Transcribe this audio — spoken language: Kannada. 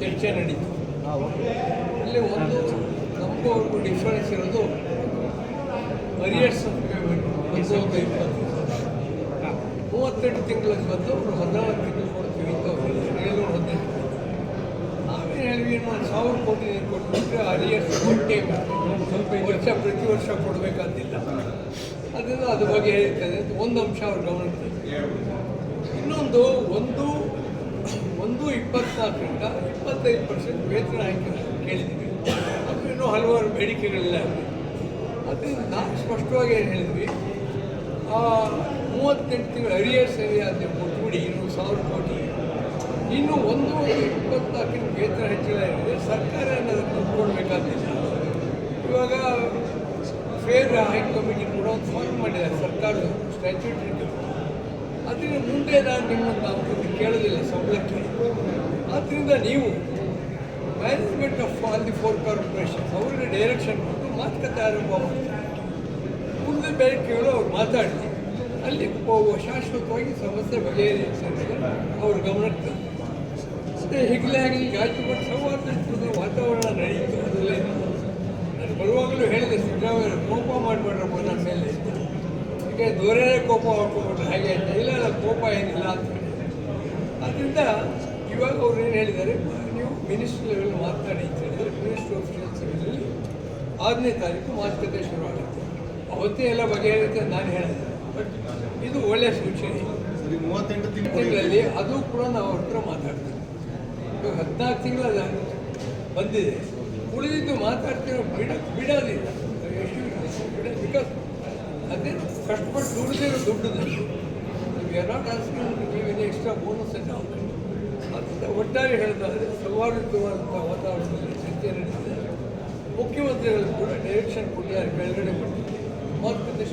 ಚರ್ಚೆ ನಡೀತು. ಅಲ್ಲಿ ಒಂದು ನಮಗೂ ಅವ್ರಿಗೂ ಡಿಫರೆನ್ಸ್ ಇರೋದು ಅರಿಯರ್ಸ್ ಒಂದು ಇಪ್ಪತ್ತು ಮೂವತ್ತೆಂಟು ತಿಂಗಳಿಗೆ ಬಂದು ಅವರು ಹದಿನಾರು ತಿಂಗಳು ಕೊಡ್ತೀವಿ ಅಂತ. ಏಳ್ನೂರ ಹದಿನೆಂಟು ನಾವೇನು ಹೇಳಿದ್ವಿ ಒಂದು ಸಾವಿರ ಕೋಟಿ ಕೊಟ್ಬಿಟ್ರೆ ಅರಿಯರ್ಸ್ ಟೈಮ್ ಸ್ವಲ್ಪ ವರ್ಷ, ಪ್ರತಿ ವರ್ಷ ಕೊಡಬೇಕಂತಿಲ್ಲ. ಅದರಿಂದ ಅದ್ರ ಬಗ್ಗೆ ಹೇಳ್ತದೆ ಒಂದು ಅಂಶ ಅವ್ರು ಗಮನಿಸ್ತದೆ. ಇನ್ನೊಂದು, ಒಂದು ಇಪ್ಪತ್ನಾಲ್ಕರಿಂದ ಇಪ್ಪತ್ತೈದು ಪರ್ಸೆಂಟ್ ವೇತನ ಆಯ್ಕೆ ಕೇಳಿದ್ವಿ. ಅದು ಇನ್ನೂ ಹಲವಾರು ಬೇಡಿಕೆಗಳೆಲ್ಲ ಅದರಿಂದ ನಾವು ಸ್ಪಷ್ಟವಾಗಿ ಏನು ಹೇಳಿದ್ವಿ ಮೂವತ್ತೆಂಟು ತಿಂಗಳು ಅರಿಯರ್ಸ್ ಅದನ್ನ ಕೊಟ್ಬಿಡಿ, ಇನ್ನೂ ಸಾವಿರ ಕೋಟಿ. ಇನ್ನೂ ಒಂದು ಇಪ್ಪತ್ನಾಲ್ಕಿನ ವೇತನ ಹೆಚ್ಚಳ ಇದೆ ಸರ್ಕಾರ ಅನ್ನೋದನ್ನು ಕೊಡಬೇಕಾದಿಲ್ಲ ಇವಾಗ ಫೇರ್ ಹೈ ಕಮಿಟಿ ಕೂಡ ಒಂದು ಫಾರ್ಮ್ ಮಾಡಿದ್ದಾರೆ ಸರ್ಕಾರದ ಸ್ಟ್ಯಾಚ್ಯೂಟರಿ ಅದರಿಂದ ಮುಂದೆ ನಾನು ನಿಮ್ಮನ್ನು ನಾವು ಕೇಳಲಿಲ್ಲ ಸಂಬಳಕ್ಕೆ ಆದ್ದರಿಂದ ನೀವು management of all the four corporation ಅವರಿಗೆ ಡೈರೆಕ್ಷನ್ ಕೊಟ್ಟು ಮಾತುಕತೆ ಆರಂಭ ಮಾಡ್ತಾರೆ ಮುಂದೆ ಬೇಡಿಕೆಗಳು ಅವ್ರು ಮಾತಾಡಿ ಅಲ್ಲಿ ಶಾಶ್ವತವಾಗಿ ಸಮಸ್ಯೆ ಅನ್ನೋದು ಅವ್ರ ಗಮನಕ್ಕೆ. ಅದೇ ಹಿಗ್ಲೆ ಆಗಲಿ ಗಾಯಿತು ಬಟ್ ಸಂವಾದ ವಾತಾವರಣ ನಡೆಯಿತು ಅದರಲ್ಲಿ. ನಾನು ಬರುವಾಗಲೂ ಈಗ ದೂರನೇ ಕೋಪ ಮಾಡ್ಕೊಂಡ್ಬಿಟ್ರೆ? ಹಾಗೆ ಆಯ್ತು. ಇಲ್ಲ ಇಲ್ಲ ಕೋಪ ಏನಿಲ್ಲ ಅಂತ. ಅದರಿಂದ ಇವಾಗ ಅವ್ರು ಏನು ಹೇಳಿದ್ದಾರೆ? ನೀವು ಮಿನಿಸ್ಟರ್ ಲೆವೆಲ್ ಮಾತನಾಡಿ ಅಂತ ಹೇಳಿದರೆ ಮಿನಿಸ್ಟರ್ ಆಫ್ ಲೆವೆಲಲ್ಲಿ ಆರನೇ ತಾರೀಕು ಮಾತುಕತೆ ಶುರು ಆಗುತ್ತೆ. ಅವತ್ತೇ ಎಲ್ಲ ಬಗೆಹರಿಯುತ್ತೆ ಅಂತ ನಾನು ಹೇಳಿದೆ. ಬಟ್ ಇದು ಒಳ್ಳೆಯ ಸೂಚನೆ. ಮೂವತ್ತೆಂಟು ತಿಂಗಳು ತಿಂಗಳಲ್ಲಿ ಅದು ಕೂಡ ನಾವು ಅವ್ರ ಹತ್ರ ಮಾತಾಡ್ತೀವಿ. ಇವಾಗ ಹದಿನಾಲ್ಕು ತಿಂಗಳ ಬಂದಿದೆ. ಉಳಿದಿದ್ದು ಮಾತಾಡ್ತೀವಿ ಬಿಡ ಬಿಡೋದಿಲ್ಲ. ಬಿಕಾಸ್ ಅದೇ ಕಷ್ಟಪಟ್ಟು ದುಡಿದಿರೋ ದುಡ್ಡು ನೀವು not asking give any extra bonus ಅಂತ ಅದರಿಂದ ಒಟ್ಟಾರೆ ಹೇಳಿದ್ರೆ ಸೌಹಾರ್ದಯುತವಾದಂಥ ವಾತಾವರಣದಲ್ಲಿ ಚರ್ಚೆ ನಡೆಸಿದೆ ಮುಖ್ಯಮಂತ್ರಿಗಳು ಕೂಡ ಡೈರೆಕ್ಷನ್ ಕೊಟ್ಟಿದ್ದಾರೆ ಕೆಳಗಡೆ ಕೊಟ್ಟಿದ್ದಾರೆ ಮಾತುಕತೆ.